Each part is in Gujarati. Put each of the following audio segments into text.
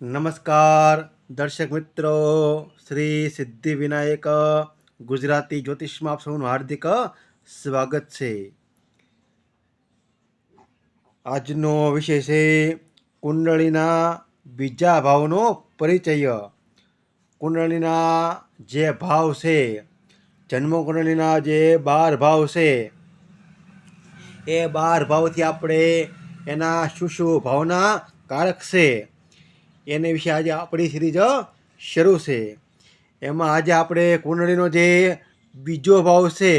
નમસ્કાર, દર્શક મિત્રો. શ્રી સિદ્ધિ વિનાયક ગુજરાતી જ્યોતિષમાં આપ સૌનું હાર્દિક સ્વાગત છે. આજનો વિષય છે કુંડળીના બીજા ભાવનો પરિચય. કુંડળીના જે ભાવ છે જન્મ કુંડળીના જે બાર ભાવ છે, એ બાર ભાવથી આપણે એના શું શું ભાવના કારક છે. એને વિશે આજે આપણી સિરીઝ શરૂ છે. એમાં આજે આપણે કુંડળીનો જે બીજો ભાવ છે,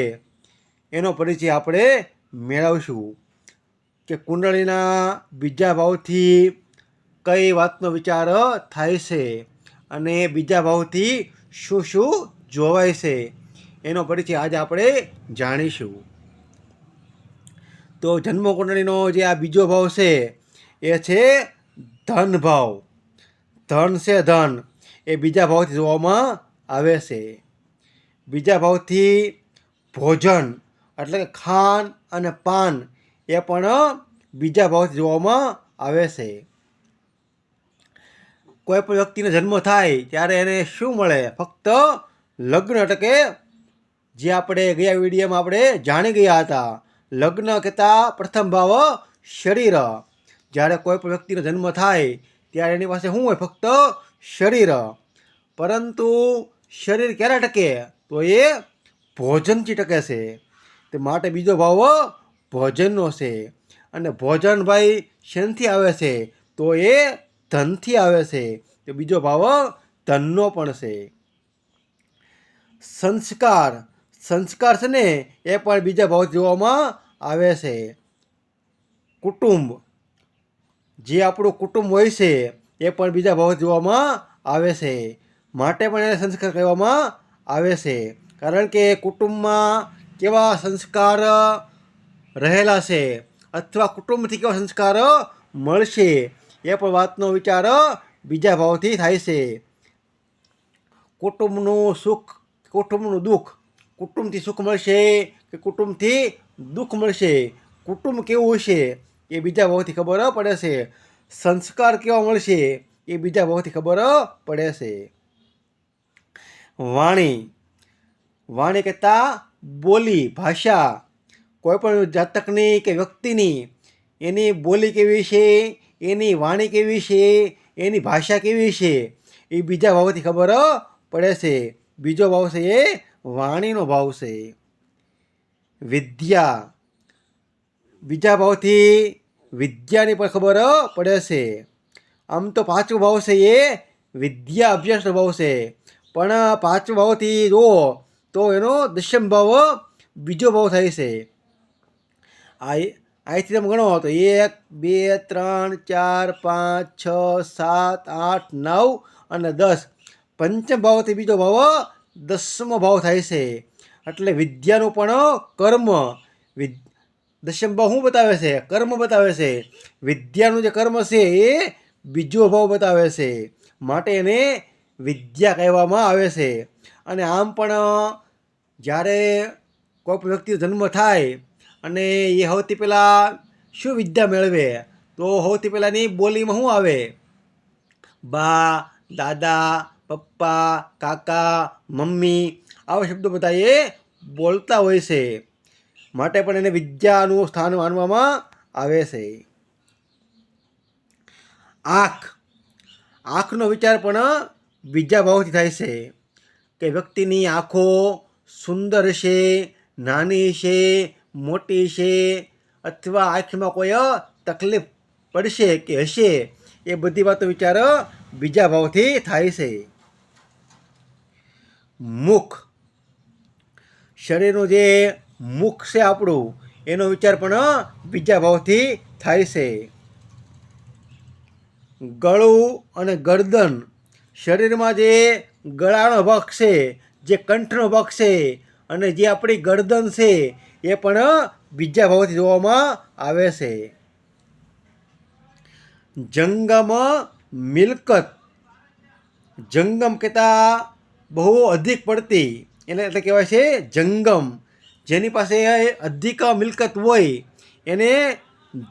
એનો પરિચય આપણે મેળવશું. કે કુંડળીના બીજા ભાવથી કઈ વાતનો વિચાર થાય છે અને બીજા ભાવથી શું શું જોવાય છે, એનો પરિચય આજે આપણે જાણીશું. તો જન્મ કુંડળીનો જે આ બીજો ભાવ છે, એ છે ધન ભાવ ધન છે ધન એ બીજા ભાવથી જોવામાં આવે છે. બીજા ભાવથી ભોજન એટલે કે ખાન અને પાન એ પણ બીજા ભાવથી જોવામાં આવે છે. કોઈ પણ વ્યક્તિનો જન્મ થાય ત્યારે એને શું મળે? ફક્ત લગ્ન એટલે કે જે આપણે ગયા વિડીયોમાં આપણે જાણી ગયા હતા. લગ્ન કહેતા પ્રથમ ભાવ શરીર. જ્યારે કોઈ પણ વ્યક્તિનો જન્મ થાય ત્યારે એની પાસે શું હોય? ફક્ત શરીર. પરંતુ શરીર ક્યારે ટકે? તો એ ભોજનથી ટકે છે. તે માટે બીજો ભાવ ભોજનનો છે. અને ભોજન ભાઈ શેનથી આવે છે? તો એ ધનથી આવે છે. તો બીજો ભાવ ધનનો પણ છે. સંસ્કાર. સંસ્કાર છે ને, એ પણ બીજા ભાવ જોવામાં આવે છે. કુટુંબ. જે આપણું કુટુંબ હોય છે, એ પણ બીજા ભાવ જોવામાં આવે છે. માટે પણ એને સંસ્કાર કહેવામાં આવે છે. કારણ કે કુટુંબમાં કેવા સંસ્કાર રહેલા છે અથવા કુટુંબથી કેવા સંસ્કાર મળશે, એ પણ વાતનો વિચાર બીજા ભાવથી થાય છે. કુટુંબનું સુખ, કુટુંબનું દુઃખ, કુટુંબથી સુખ મળશે કે કુટુંબથી દુઃખ મળશે? કુટુંબ કેવું હશે? એ બીજા ભાવથી ખબર પડે છે. સંસ્કાર કેવા મળશે એ બીજા ભાવથી ખબર પડે છે. વાણી. વાણી કહેતા બોલી ભાષા. કોઈ પણ જાતકની કે વ્યક્તિની એની બોલી કેવી છે, એની વાણી કેવી છે, એની ભાષા કેવી છે એ બીજા ભાવથી ખબર પડે છે. બીજો ભાવ છે એ વાણીનો ભાવ છે. વિદ્યા. બીજા ભાવથી વિદ્યાની પણ ખબર પડે છે. આમ તો પાંચમો ભાવ છે એ, વિદ્યા અભ્યાસનો ભાવ છે. પણ પાંચમો ભાવથી રો તો એનો દશમ ભાવ બીજો ભાવ થાય છે. આ અહીંથી તમે ગણો તો એક, બે, ત્રણ, ચાર, પાંચ, છ, સાત, આઠ, નવ અને દસ. પંચમ ભાવથી બીજો ભાવ દસમો ભાવ થાય છે. એટલે વિદ્યાનું પણ કર્મ વિ દશમ ભાવ શું બતાવે છે? કર્મ બતાવે છે. વિદ્યાનું જે કર્મ છે એ બીજો ભાવ બતાવે છે. માટે એને વિદ્યા કહેવામાં આવે છે. અને આમ પણ, જ્યારે કોઈ પણ વ્યક્તિનો જન્મ થાય અને એ સૌથી પહેલાં શું વિદ્યા મેળવે? તો સૌથી પહેલાંની બોલીમાં શું આવે? બા, દાદા, પપ્પા, કાકા, મમ્મી આવા શબ્દો બધા એ બોલતા હોય છે. માટે પણ એને વિદ્યાનું સ્થાન માનવામાં આવે છે. આંખ. આંખનો વિચાર પણ બીજા ભાવથી થાય છે કે વ્યક્તિની આંખો સુંદર છે, નાની છે, મોટી છે અથવા આંખમાં કોઈ તકલીફ પડશે કે હશે એ બધી વાતો વિચાર બીજા ભાવથી થાય છે. મુખ. શરીરનું જે મુખ છે આપણું. એનો વિચાર પણ બીજા ભાવથી થાય છે. ગળું અને ગરદન શરીરમાં જે ગળાનો ભાગ છે, જે કંઠનો ભાગ છે અને જે આપણી ગરદન છે, એ પણ બીજા ભાવથી જોવામાં આવે છે. જંગમ મિલકત. જંગમ કહેતા બહુ અધિક પડતી, એને એટલે કહેવાય છે જંગમ. જેની પાસે અધિક મિલકત હોય, એને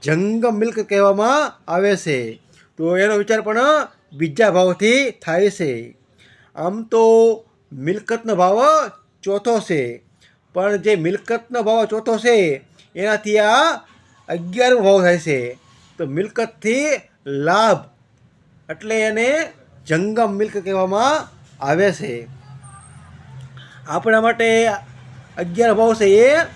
જંગમ મિલ્ક કહેવામાં આવે છે. તો એનો વિચાર પણ બીજા ભાવથી થાય છે. આમ તો મિલકતનો ભાવ ચોથો છે. પણ જે મિલકતનો ભાવ ચોથો છે, એનાથી આ અગિયારમો ભાવ થાય છે. તો મિલકતથી લાભ, એટલે એને જંગમ મિલ્ક કહેવામાં આવે છે. આપણા માટે અગિયાર ભાવ છે એ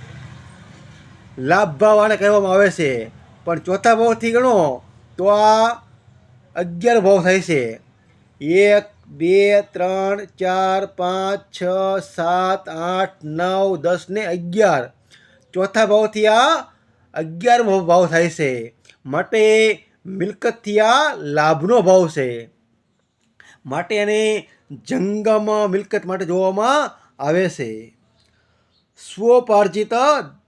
લાભ ભાવ કહેવામાં આવે છે. પણ ચોથા ભાવથી ગણો તો આ અગિયાર ભાવ થાય છે. એક, બે, ત્રણ, ચાર, પાંચ, છ, સાત, આઠ, નવ, દસ ને અગિયાર. ચોથા ભાવથી આ અગિયાર ભાવ થાય છે. માટે મિલકતથી આ લાભનો ભાવ છે. માટે એને જંગમ મિલકત માટે જોવામાં આવે છે. સ્વપાર્જિત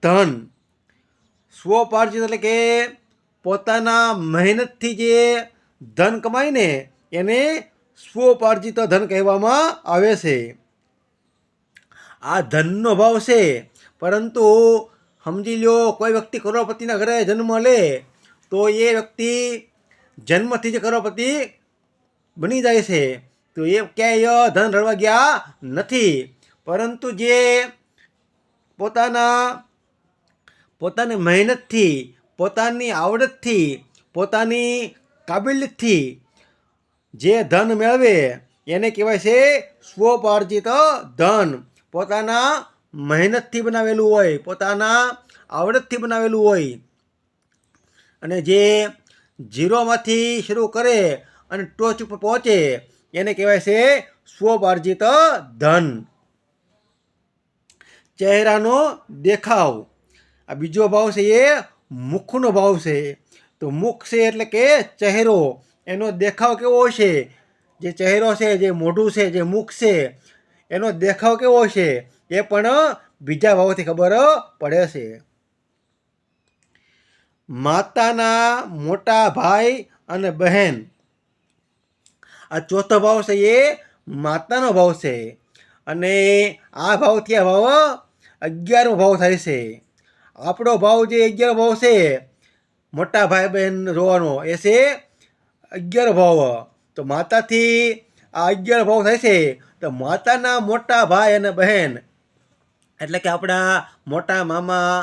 ધન. સ્વપાર્જિત એટલે કે પોતાના મહેનતથી જે ધન કમાય ને એને સ્વપાર્જિત ધન કહેવામાં આવે છે. આ ધનનો ભાવ છે, પરંતુ સમજી લો કોઈ વ્યક્તિ કરોડપતિના ઘરે જન્મ લે, તો એ વ્યક્તિ જન્મથી જ કરોડપતિ બની જાય છે. તો એ ક્યાંય ધન રળવા ગયા નથી. પરંતુ જે પોતાના, પોતાની મહેનતથી, પોતાની આવડતથી, પોતાની કાબિલિયતથી જે ધન મેળવે, એને કહેવાય છે સ્વપાર્જિત ધન. પોતાના મહેનતથી બનાવેલું હોય, પોતાના આવડતથી બનાવેલું હોય, અને જે ઝીરોમાંથી શરૂ કરે અને ટોચ ઉપર પહોંચે, એને કહેવાય છે સ્વપાર્જિત ધન. ચહેરાનો દેખાવ. આ બીજો ભાવ છે એ મુખનો ભાવ છે. તો મુખ છે એટલે કે ચહેરો. એનો દેખાવ કેવો છે? જે ચહેરો છે, જે મોઢું છે, જે મુખ છે, એનો દેખાવ કેવો છે? એ પણ બીજા ભાવથી ખબર પડે છે. માતાના મોટા ભાઈ અને બહેન. આ ચોથો ભાવ છે એ માતાનો ભાવ છે. અને આ ભાવથી આ ભાવ અગિયારમો ભાવ થાય છે. આપણો ભાવ જે અગિયાર ભાવ છે, મોટા ભાઈ બહેન જોવાનો એ છે અગિયાર ભાવ. તો માતાથી આ અગિયાર ભાવ થાય છે. તો માતાના મોટા ભાઈ અને બહેન, એટલે કે આપણા મોટા મામા,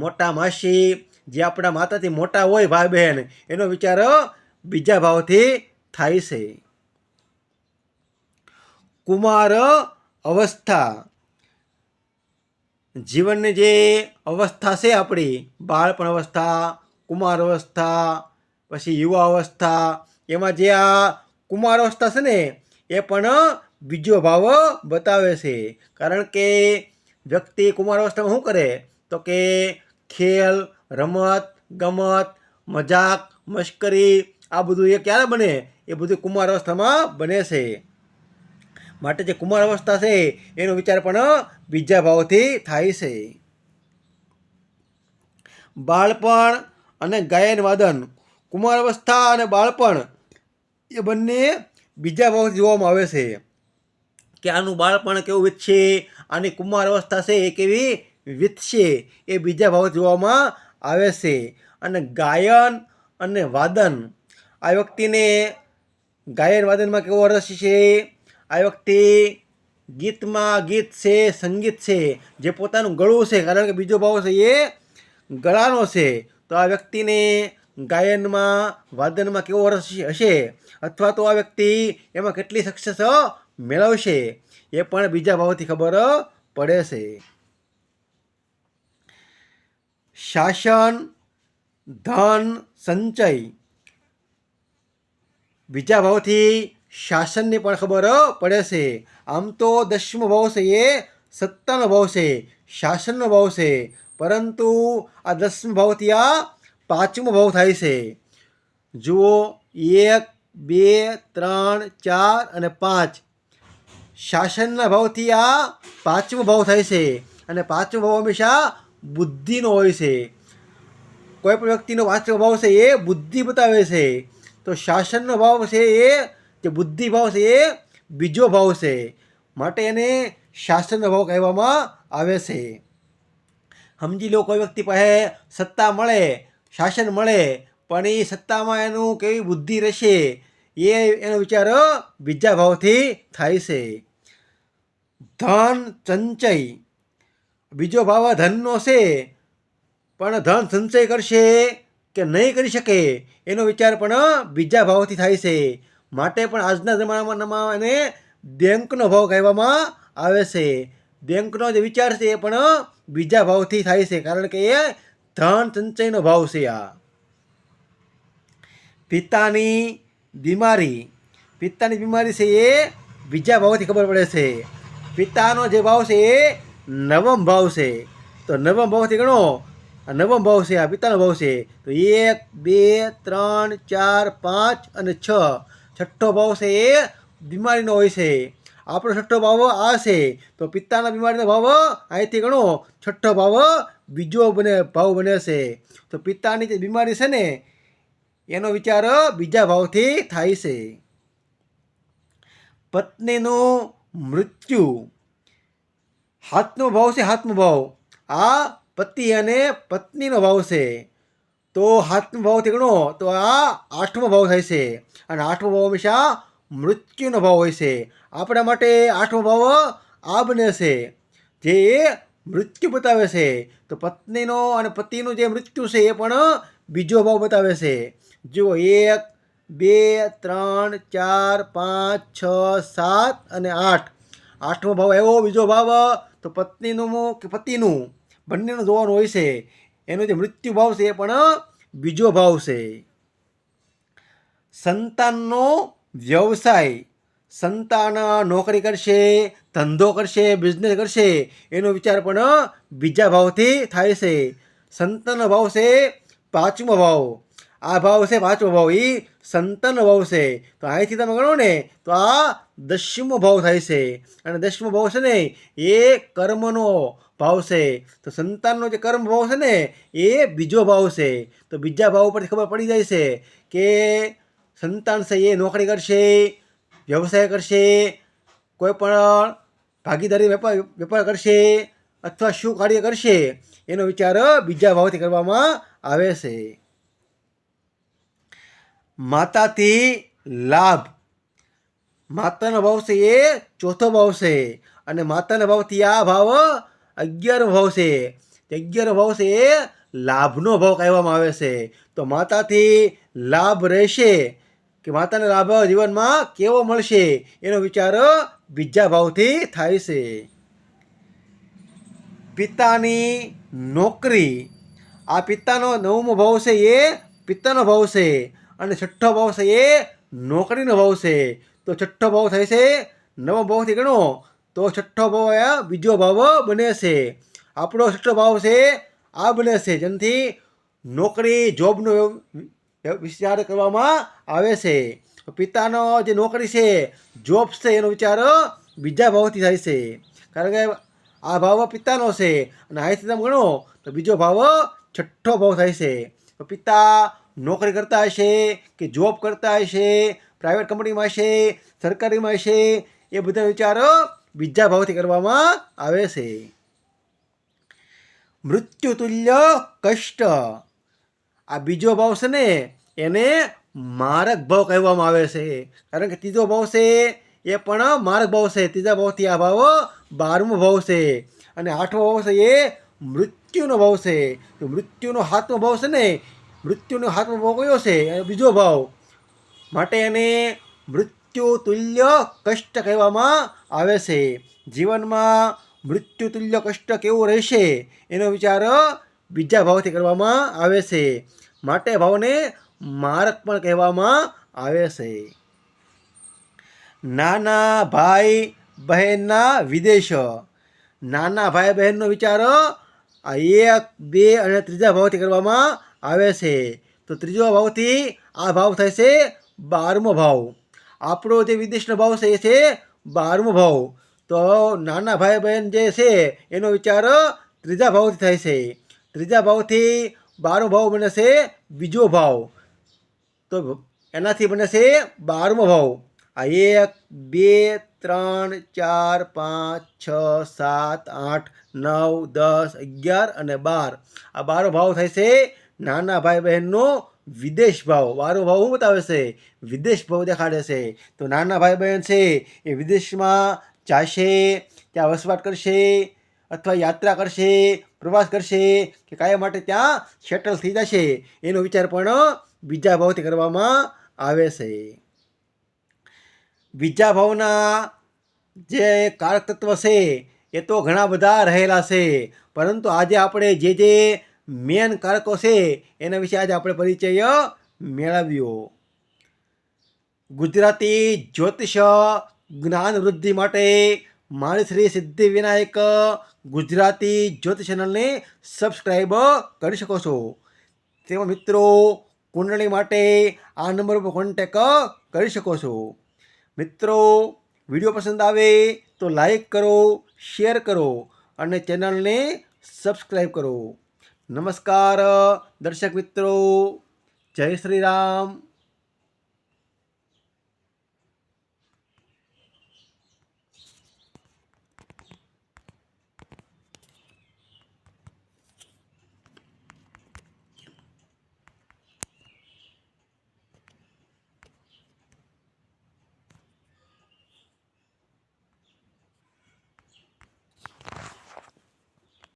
મોટા માસી, જે આપણા માતાથી મોટા હોય ભાઈ બહેન, એનો વિચાર બીજા ભાવથી થાય છે. કુમાર અવસ્થા. જીવનની જે અવસ્થા છે આપણી, બાળપણ અવસ્થા, કુમાર અવસ્થા, પછી યુવા અવસ્થા, એમાં જે આ કુમાર અવસ્થા છે ને, એ પણ બીજો ભાવ બતાવે છે. કારણ કે વ્યક્તિ કુમાર અવસ્થામાં શું કરે? તો કે ખેલ, રમત, ગમત, મજાક, મશ્કરી, આ બધું એ ક્યારે બને? એ બધું કુમાર અવસ્થામાં બને છે. માટે જે કુમાર અવસ્થા છે, એનો વિચાર પણ બીજા ભાવથી થાય છે. બાળપણ અને ગાયન વાદન કુમાર અવસ્થા અને બાળપણ એ બંને બીજા ભાવથી જોવામાં આવે છે કે આનું બાળપણ કેવું વીતશે, આની કુમાર અવસ્થા છે એ કેવી વીતશે એ બીજા ભાવ જોવામાં આવે છે. અને ગાયન અને વાદન, આ વ્યક્તિને ગાયન વાદનમાં કેવો રસ છે આ વ્યક્તિ ગીતમાં ગીત છે, સંગીત છે, જે પોતાનું ગળું છે, કારણ કે બીજો ભાવ છે એ ગળાનો છે. તો આ વ્યક્તિને ગાયનમાં, વાદનમાં કેવો રસ હશે? અથવા તો આ વ્યક્તિ એમાં કેટલી સક્સેસ મેળવશે? એ પણ બીજા ભાવથી ખબર પડે છે. શાસન, ધન, સંચય. બીજા ભાવથી શાસનની પણ ખબર પડે છે. આમ તો દસમો ભાવ છે એ, સત્તાનો ભાવ છે, શાસનનો ભાવ છે. પરંતુ આ દસમો ભાવથી આ પાંચમો ભાવ થાય છે. જુઓ, એક, બે, ત્રણ, ચાર અને પાંચ. શાસનના ભાવથી આ પાંચમો ભાવ થાય છે. અને પાંચમો ભાવ હંમેશા બુદ્ધિનો હોય છે. કોઈ પણ વ્યક્તિનો પાંચમો ભાવ છે એ બુદ્ધિ બતાવે છે. તો શાસનનો ભાવ છે એ જે બુદ્ધિ ભાવ છે એ બીજો ભાવ છે. માટે એને શાસનનો ભાવ કહેવામાં આવે છે. સમજી લો કોઈ વ્યક્તિ પાસે સત્તા મળે, શાસન મળે, પણ એ સત્તામાં એનું કેવી બુદ્ધિ રહેશે, એ એનો વિચાર બીજા ભાવથી થાય છે. ધન સંચય. બીજો ભાવ ધનનો છે, પણ ધન સંચય કરશે કે નહીં કરી શકે, એનો વિચાર પણ બીજા ભાવથી થાય છે. માટે પણ આજના જમાનામાં એને બેંકનો ભાવ કહેવામાં આવે છે. બેંકનો જે વિચાર છે એ પણ બીજા ભાવથી થાય છે, કારણ કે એ ધન સંચયનો ભાવ છે આ. પિતાની બીમારી. પિતાની બીમારી છે એ બીજા ભાવથી ખબર પડે છે. પિતાનો જે ભાવ છે એ નવમ ભાવ છે. તો નવમ ભાવથી ગણો. આ નવમ ભાવ છે, આ પિતાનો ભાવ છે. તો એક, બે, ત્રણ, ચાર, પાંચ અને છ. છઠ્ઠો ભાવ છે એ બીમારીનો હોય છે. આપણો છઠ્ઠો ભાવ આ છે. તો પિત્તાના બીમારીનો ભાવ અહીંથી ગણો. છઠ્ઠો ભાવ બીજો બને, ભાવ બને છે. તો પિત્તાની જે બીમારી છે ને, એનો વિચાર બીજા ભાવથી થાય છે. પત્નીનું મૃત્યુ. હાથનો ભાવ છે, હાથનો ભાવ. આ પતિ અને પત્નીનો ભાવ છે. તો હાથનો ભાવથી ગણો, તો આ આઠમો ભાવ થાય છે. અને આઠમો ભાવ હંમેશા મૃત્યુનો ભાવ હોય છે આપણા માટે આઠમો ભાવ આ બને છે. જે મૃત્યુ બતાવે છે. તો પત્નીનો અને પતિનું જે મૃત્યુ છે એ પણ બીજો ભાવ બતાવે છે. જુઓ, એક, બે, ત્રણ, ચાર, પાંચ, છ, સાત અને આઠ. આઠમો ભાવ એવો બીજો ભાવ, તો પત્નીનું કે પતિનું, બંનેનું જોવાનું હોય છે. એનો જે મૃત્યુ ભાવ છે એ પણ બીજો ભાવ છે. સંતાનનો વ્યવસાય, સંતાન નોકરી કરશે, ધંધો કરશે બિઝનેસ કરશે, એનો વિચાર પણ બીજા ભાવથી થાય છે. સંતાનનો ભાવ છે પાંચમો ભાવ. આ ભાવ છે પાંચમો ભાવ. એ સંતાનનો ભાવ છે. તો અહીંથી તમે ગણો ને, તો આ દસમો ભાવ થાય છે. અને દસમો ભાવ છે ને, એ કર્મનો ભાવ છે. તો સંતાનનો જે કર્મ ભાવ છે ને, એ બીજો ભાવ છે. તો બીજા ભાવ પરથી ખબર પડી જાય છે કે સંતાન છે એ નોકરી કરશે, વ્યવસાય કરશે, કોઈ પણ ભાગીદારી વેપાર વેપાર કરશે અથવા શું કાર્ય કરશે, એનો વિચાર બીજા ભાવથી કરવામાં આવે છે. માતાથી લાભ. માતાનો ભાવ છે એ ચોથો ભાવ છે અને માતાના ભાવથી આ ભાવ અગિયાર ભાવ છે. તે અગિયાર ભાવ છે એ લાભનો ભાવ કહેવામાં આવે છે. તો માતાથી લાભ રહેશે કે માતાને લાભ જીવનમાં કેવો મળશે એનો વિચાર બીજા ભાવથી થાય છે. પિતાની નોકરી. આ પિતાનો નવમો ભાવ છે એ પિતાનો ભાવ છે અને છઠ્ઠો ભાવ છે એ નોકરીનો ભાવ છે. તો છઠ્ઠો ભાવ થાય છે નવો ભાવથી ગણો તો છઠ્ઠો ભાવ આ બીજો ભાવ બને છે. આપણો છઠ્ઠો ભાવ છે આ બને છે. જેનાથી નોકરી જોબનો વિચાર કરવામાં આવે છે. પિતાનો જે નોકરી છે જોબ છે, એનો વિચાર બીજા ભાવથી થાય છે. કારણ કે આ ભાવ પિતાનો છે અને અહીંથી તમે ગણો તો બીજો ભાવ છઠ્ઠો ભાવ થાય છે. પિતા નોકરી કરતા હશે કે જોબ કરતા હશે પ્રાઇવેટ કંપનીમાં હશે સરકારીમાં હશે એ બધા વિચારો બીજા ભાવથી કરવામાં આવે છે. મૃત્યુ તુલ્ય કષ્ટ. આ બીજો ભાવ છે ને, એને મારક ભાવ કહેવામાં આવે છે. કારણ કે ત્રીજો ભાવ છે, એ પણ માર્ગ ભાવ છે. ત્રીજા ભાવથી આ ભાવ બારમો ભાવ છે. અને આઠમો ભાવ છે, એ મૃત્યુનો ભાવ છે. મૃત્યુનો હાથમો ભાવ છે ને, મૃત્યુનો હાથમો ભાવ કયો છે? બીજો ભાવ. માટે એને મૃત્યુ તુલ્ય કષ્ટ કહેવામાં આવે છે. જીવનમાં મૃત્યુ તુલ્ય કષ્ટ કેવું રહેશે? એનો વિચાર બીજા ભાવથી કરવામાં આવે છે. માટે ભાવને મારક પણ કહેવામાં આવે છે. નાના ભાઈ બહેનના વિદેશ. નાના ભાઈ બહેનનો વિચાર એક, બે અને ત્રીજા ભાવથી કરવામાં આવે છે. તો ત્રીજો ભાવથી આ ભાવ થાય છે બારમો ભાવ. આપણો જે વિદેશનો ભાવ છે એ છે બારમો ભાવ. તો નાના ભાઈ બહેન જે છે એનો વિચાર ત્રીજા ભાવથી થાય છે. ત્રીજા ભાવથી બારમો ભાવ બને છે બીજો ભાવ. તો એનાથી બને છે બારમો ભાવ. આ એક, બે, ત્રણ, ચાર, પાંચ, છ, સાત, આઠ, નવ, દસ, અગિયાર અને બાર. આ બારો ભાવ થાય છે નાના ભાઈ બહેનનો વિદેશ ભાવ. બારો ભાવ શું બતાવે છે? વિદેશ ભાવ દેખાડે છે. તો નાના ભાઈ બહેન છે એ વિદેશમાં જાશે, ત્યાં વસવાટ કરશે અથવા યાત્રા કરશે પ્રવાસ કરશે કે કાયમ માટે ત્યાં સેટલ થઈ જશે. એનો વિચાર પણ બીજા ભાવથી કરવામાં આવે છે. બીજા ભાવના જે કારક તત્વ છે, એ તો ઘણા બધા રહેલા છે. પરંતુ આજે આપણે જે જે મેન કારકો છે, એના વિશે આજે આપણે પરિચય મેળવ્યો. ગુજરાતી જ્યોતિષ જ્ઞાન વૃદ્ધિ માટે માણશ્રી શ્રી સિદ્ધિ વિનાયક ગુજરાતી જ્યોતિષ ચેનલને સબસ્ક્રાઈબ કરી શકો છો. તેમાં મિત્રો, કુંડળી માટે આ નંબર ઉપર કોન્ટેક કરી શકો છો. મિત્રો, વીડિયો પસંદ આવે તો લાઈક કરો શેર કરો અને ચેનલને સબસ્ક્રાઈબ કરો. નમસ્કાર, દર્શક મિત્રો. જય શ્રી રામ.